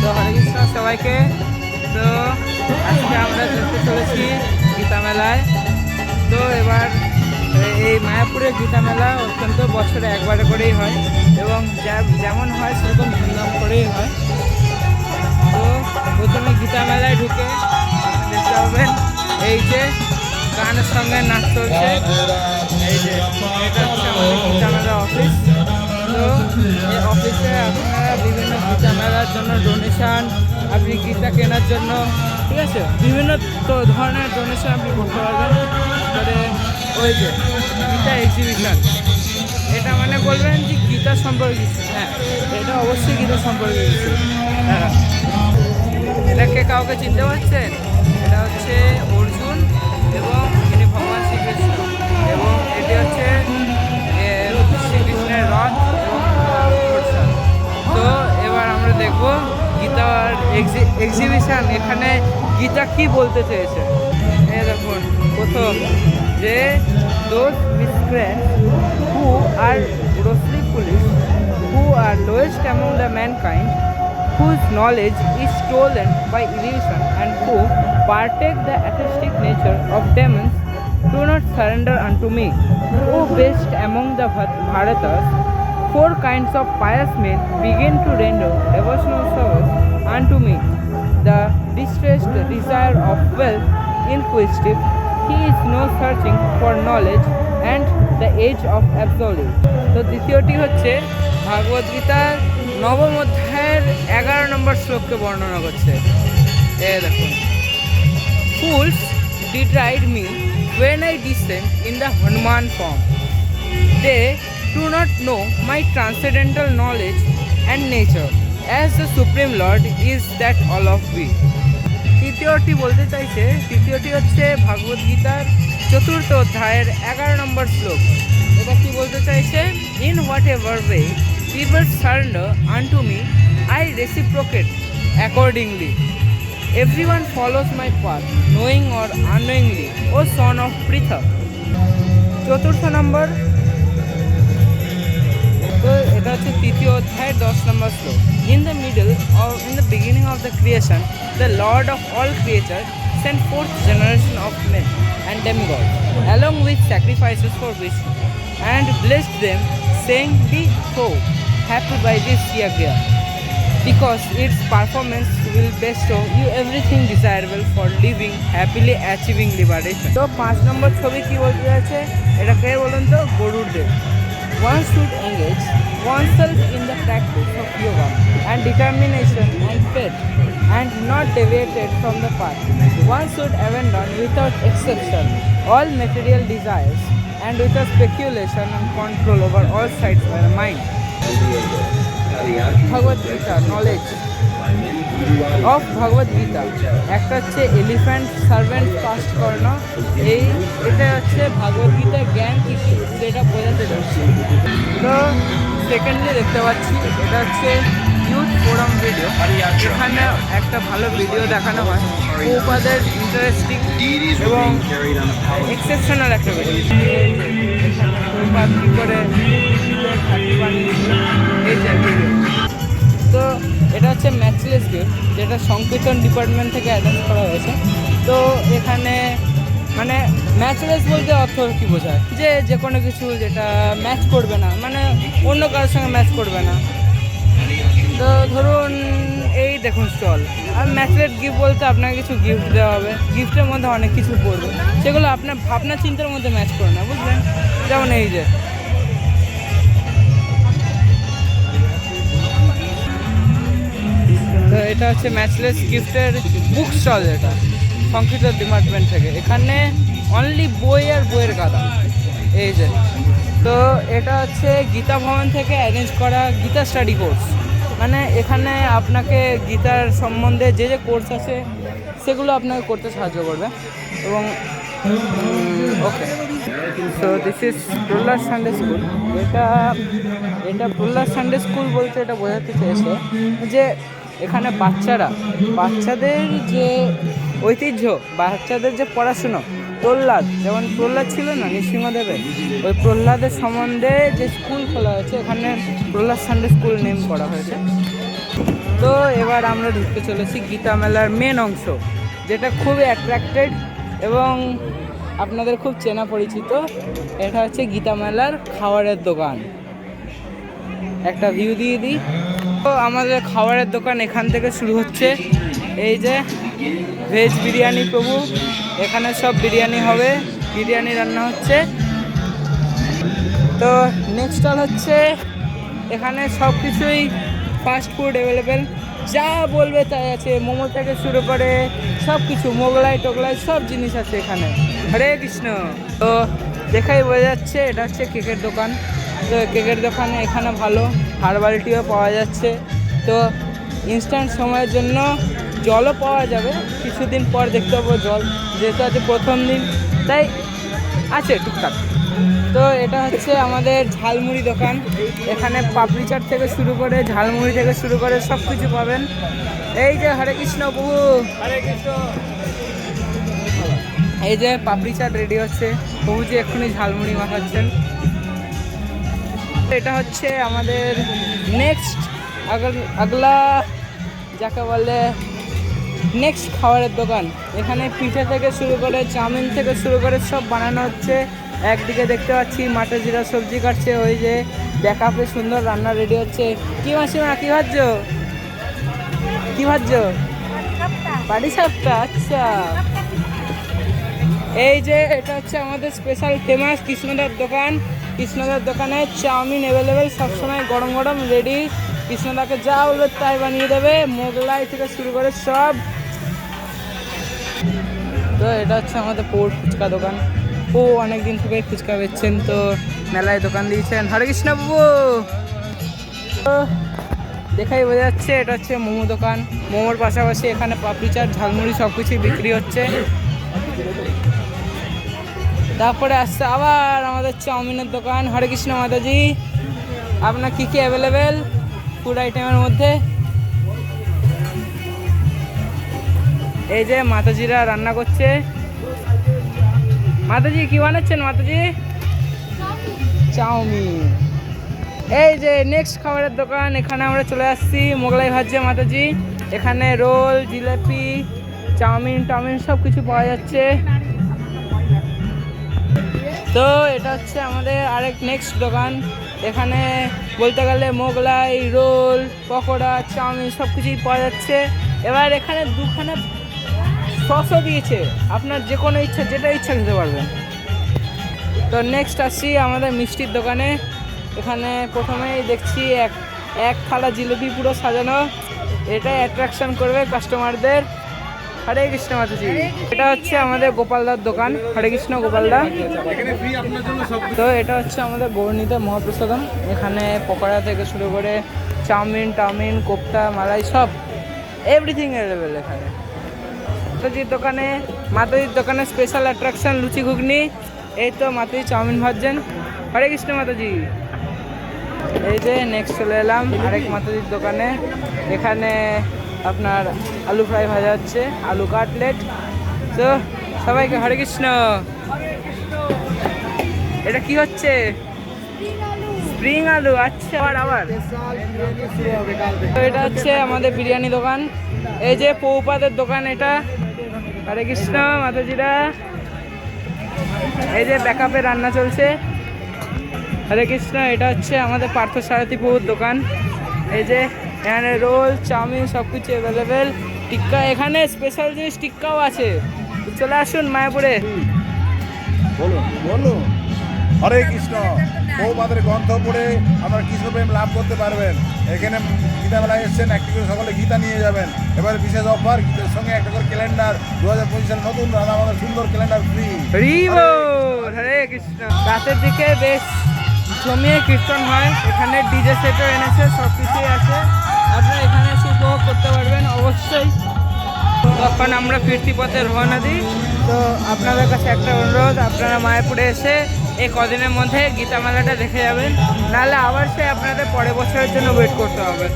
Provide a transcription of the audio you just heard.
তো হরে কৃষ্ণ সবাইকে। তো আজকে আমরা যেতে চলেছি গীতা মেলায়। তো এবার এই মায়াপুরের গীতা মেলা অত্যন্ত বছরে একবারে করেই হয় এবং যা- যেমন হয় সেরকম ধুমধাম করেই হয়। তো প্রথমে গীতা মেলায় ঢুকে দেখতে পাবেন এই যে গানের সঙ্গে নাচ চলছে। এই যে এটা হচ্ছে আমাদের গীতা মেলা অফিস তো এই অফিসে আপনারা বিভিন্ন গীতা মেলার জন্য ডোনেশন আপনি গীতা কেনার জন্য, ঠিক আছে? বিভিন্ন ধরনের ডোনেশন আপনি করতে পারবেন। তারপরে ওই যে গীতা এক্সিবিশন এটা মানে বলবেন যে গীতা সম্পর্কে হ্যাঁ এটা অবশ্যই গীতা সম্পর্কে হ্যাঁ। এটাকে কাউকে চিনতে পারছেন? এটা হচ্ছে এক্সিবিশন এখানে গীতা কি বলতে চেয়েছে দেখুন প্রথম যে those miscreants who are grossly foolish who are lowest among the mankind whose knowledge is stolen by illusion and who partake the atheistic nature of demons do not surrender unto me. O best among the Bhat- Bharatas, four kinds of pious men begin to render devotional service unto me. The distressed desire of wealth, inquisitive, he is no searching for knowledge and the age of absolute. তো দ্বিতীয়টি হচ্ছে ভাগবত গীতার নবম অধ্যায়ের এগারো নম্বর শ্লোককে বর্ণনা করছে এ দেখুন Fools deride me when I descend in the Hanuman form. They do not know my transcendental knowledge and nature, as the Supreme Lord is that all of me. তৃতীয়টি বলতে চাইছে তৃতীয়টি হচ্ছে ভাগবত গীতার চতুর্থ অধ্যায়ের এগারো নম্বর শ্লোক এটা কি বলতে চাইছে in whatever way people surrender unto me I reciprocate accordingly Everyone follows my path, knowing or unknowingly, O son of Pritha. চতুর্থ নম্বর তৃতীয় অধ্যায়ের দশ নম্বর শ্লোক in the middle or in the beginning of the creation the lord of all creature send forth generation of men and demigods along with sacrifices for wisdom and blessed them saying be so happy by this yagya because its performance will bestow you everything desirable for living happily achieving liberation তো পাঁচ নম্বর ছবি কি বলতে যাচ্ছে এটা কে বলুন তো গরুর দেব one should engage oneself in the practice of yoga and determination and faith and not deviated from the path one should abandon without exception all material desires and without speculation and control over all sides by the mind Bhagavad Gita knowledge of Bhagavad Gita একটা হচ্ছে elephant servant caste কর্ণ এই এটা হচ্ছে ভগবত গীতার জ্ঞান কী কী সেটা বোঝাতে যাচ্ছে তো সেকেন্ডলি দেখতে পাচ্ছি, এটা হচ্ছে ইউথ ফোরাম ভিডিও এখানে একটা ভালো ভিডিও দেখানো হয়। উপাদের ইন্টারেস্টিং এবং এক্সেপশনাল একটা ভিডিও কী করে এই ভিডিও তো এটা হচ্ছে ম্যাচলেস গিফট যেটা সংকীর্তন ডিপার্টমেন্ট থেকে অ্যারেঞ্জ করা হয়েছে। তো এখানে মানে ম্যাচলেস বলতে অর্থ কী বোঝায়? যে যে কোনো কিছু যেটা ম্যাচ করবে না মানে অন্য কারোর সঙ্গে ম্যাচ করবে না। তো ধরুন, এই দেখুন স্টল আর ম্যাচলেট গিফট বলতে আপনাকে কিছু গিফট দেওয়া হবে। গিফটের মধ্যে অনেক কিছু পড়বে। সেগুলো আপনার ভাবনা চিন্তার মধ্যে ম্যাচ করে না, বুঝলেন? যেমন এই যে। তো এটা হচ্ছে ম্যাচলেস গিফটের বুক স্টল এটা সংকৃত ডিপার্টমেন্ট থেকে। এখানে অনলি বই আর বইয়ের গাদা। এই যে। তো এটা হচ্ছে গীতা ভবন থেকে অ্যারেঞ্জ করা গীতা স্টাডি কোর্স মানে এখানে আপনাকে গীতার সম্বন্ধে যে যে কোর্স আছে, সেগুলো আপনাকে করতে সাহায্য করবে। এবং okay so this is Prahlad Sunday school এটা এটা প্রহ্লাদ সানডে স্কুল বলতে এটা বোঝাতে চেয়েছে যে, এখানে বাচ্চারা, বাচ্চাদের যে ঐতিহ্য, বাচ্চাদের যে পড়াশুনো, প্রহ্লাদ, যেমন প্রহ্লাদ ছিল না, নৃসিংহদেবের, ওই প্রহ্লাদের সম্বন্ধে যে স্কুল খোলা হয়েছে এখানে প্রহ্লাদ সানডে স্কুল নেম করা হয়েছে। তো এবার আমরা ঢুকতে চলেছি গীতা মেলার মেন অংশ, যেটা খুবই অ্যাট্রাক্টেড এবং আপনাদের খুব চেনা পরিচিত। এটা হচ্ছে গীতা মেলার খাবারের দোকান। একটা ভিউ দিয়ে দিই। তো আমাদের খাবারের দোকান এখান থেকে শুরু হচ্ছে। এই যে ভেজ বিরিয়ানি প্রভু। এখানে সব বিরিয়ানি হবে। বিরিয়ানি রান্না হচ্ছে। তো নেক্সট স্টল হচ্ছে। এখানে সব কিছুই ফাস্ট ফুড অ্যাভেলেবেল যা বলবে তাই আছে। মোমো থেকে শুরু করে সব কিছু মোগলাই টোগলাই সব জিনিস আছে এখানে। হরে কৃষ্ণ। তো দেখাই বোঝা যাচ্ছে, এটা হচ্ছে কেকের দোকান। তো কেকের দোকানে এখানে ভালো হারবালটিও পাওয়া যাচ্ছে। তো ইনস্ট্যান্ট সময়ের জন্য জলও পাওয়া যাবে। কিছুদিন পর দেখতে পাবো জল যেহেতু আছে প্রথম দিন তাই আছে টুকটাক। তো এটা হচ্ছে আমাদের ঝালমুড়ি দোকান। এখানে পাপড়ি চাট থেকে শুরু করে ঝালমুড়ি থেকে শুরু করে সব কিছু পাবেন। এই যে হরে কৃষ্ণ প্রভু। হরে কৃষ্ণ। এই যে পাপড়ি চাট রেডি হচ্ছে। বহু যে এক্ষুনি ঝালমুড়ি মাখাচ্ছেন। এটা হচ্ছে আমাদের নেক্সট আগলা যাকে বলে নেক্সট খাবারের দোকান। এখানে পিঠে থেকে শুরু করে, চাউমিন থেকে শুরু করে সব বানানো হচ্ছে। একদিকে দেখতে পাচ্ছি মাটে জিরা সবজি কাটছে, ওই যে ব্যাকআপে সুন্দর রান্না রেডি হচ্ছে। কি মাসিমা, কি ভাবছ? কি ভাবছ? বাড়ি সাপটা? আচ্ছা। এই যে, এটা হচ্ছে আমাদের স্পেশাল ফেমাস কৃষ্ণদার দোকান। কৃষ্ণদার দোকানে চাউমিন অ্যাভেলেবেল সবসময় গরম গরম রেডি কৃষ্ণদাকে যা বলবে তাই বানিয়ে দেবে। মোগলাই থেকে শুরু করে সব। তো এটা হচ্ছে আমাদের পৌর ফুচকা দোকান। ও অনেক দিন থেকে ফুচকা বেচছেন, তো মেলায় দোকান দিয়েছেন। হরে কৃষ্ণ বাবু! তো দেখাই বোঝা যাচ্ছে, এটা হচ্ছে মোমো দোকান। মোমোর পাশাপাশি এখানে পাপড়ি চাট, ঝালমুড়ি সব কিছুই বিক্রি হচ্ছে। তারপরে আসছে আবার আমাদের চাউমিনের দোকান। হরে কৃষ্ণ মাতাজি, আপনার কী কী অ্যাভেলেবেল ফুড আইটেমের মধ্যে। এই যে মাতাজিরা রান্না করছে। মাতাজি, কি বানাচ্ছেন মাতাজি? চাউমিন। এই যে নেক্সট খাবারের দোকান, এখানে আমরা চলে আসছি মোগলাই ভাজছে মাতাজি। এখানে রোল, জিলাপি, চাউমিন, টাউমিন সব কিছু পাওয়া যাচ্ছে। তো এটা হচ্ছে আমাদের আরেক নেক্সট দোকান। এখানে বলতে গেলে মোগলাই, রোল, পকোড়া, চাউমিন সব কিছুই পাওয়া যাচ্ছে। এবার এখানে দুখানা সসও দিয়েছে। আপনার যে কোনো ইচ্ছা, যেটা ইচ্ছা খেতে পারবেন। তো নেক্সট আসছি আমাদের মিষ্টির দোকানে। এখানে প্রথমেই দেখছি এক এক থালা জিলিপি পুরো সাজানো। এটাই অ্যাট্রাকশন করবে কাস্টমারদের হরে কৃষ্ণ মাতাজি। এটা হচ্ছে আমাদের গোপালদার দোকান, হরে কৃষ্ণ গোপালদা তো এটা হচ্ছে আমাদের গৌরনীতে মহাপ্রসাদম। এখানে পকোড়া থেকে শুরু করে চাউমিন, টাউমিন, কোপ্তা, মালাই সব এভরিথিং অ্যাভেলেবেল এখানে। মাতাজির দোকানে মাতাজির দোকানে স্পেশাল অ্যাট্রাকশন লুচি ঘুগনি। এই তো মাতাজি চাউমিন ভাজছেন। হরে কৃষ্ণ মাতাজি। এই যে নেক্সট চলে এলাম আরেক মাতাজির দোকানে। এখানে আপনার আলু ফ্রাই ভাজা হচ্ছে, আলু কাটলেট। তো সবাইকে হরে কৃষ্ণ। এটা কি হচ্ছে? স্প্রিং আলু আচ্ছা। আবার আবার। তো এটা হচ্ছে আমাদের বিরিয়ানি দোকান। এই যে পৌপাদের দোকান এটা। হরে কৃষ্ণ, মাতাজিরা। এই যে ব্যাকআপে রান্না চলছে। হরে কৃষ্ণ, এটা হচ্ছে আমাদের পার্থ সারথী প্রভুর দোকান। এই যে এখানে রোল চাউমিন সব কিছু অ্যাভেলেবেল টিক্কা এখানে স্পেশাল জিনিস টিক্কাও আছে। চলে আসুন মায়াপুরে। বলুন বলুন। হরে কৃষ্ণ। বৌমাদের গ্রন্থ পড়ে আপনার কৃষ্ণপ্রেম লাভ করতে পারবেন। এখানে গীতা মেলায় এসছেন একটি করে সকলে গীতা নিয়ে যাবেন। এবার বিশেষ অফার গীতার সঙ্গে একটা করে ক্যালেন্ডার। দু হাজার পঁচিশ সালের নতুন আমাদের সুন্দর ক্যালেন্ডার ফ্রি হরে কৃষ্ণ। রাতের দিকে বেশ জমিয়ে কীর্তন হয়। এখানে ডিজে সেটও এনেছে সব কিছুই আছে। আপনারা এখানে এসে উপভোগ করতে পারবেন। অবশ্যই তখন আমরা ফিরতি পথে রওনা দিই। তো আপনাদের কাছে একটা অনুরোধ, আপনারা মায়াপুরে এসে এই কদিনের মধ্যে গীতা মেলাটা দেখে যাবেন। নাহলে আবার সে আপনাদের পরের বছরের জন্য ওয়েট করতে হবে।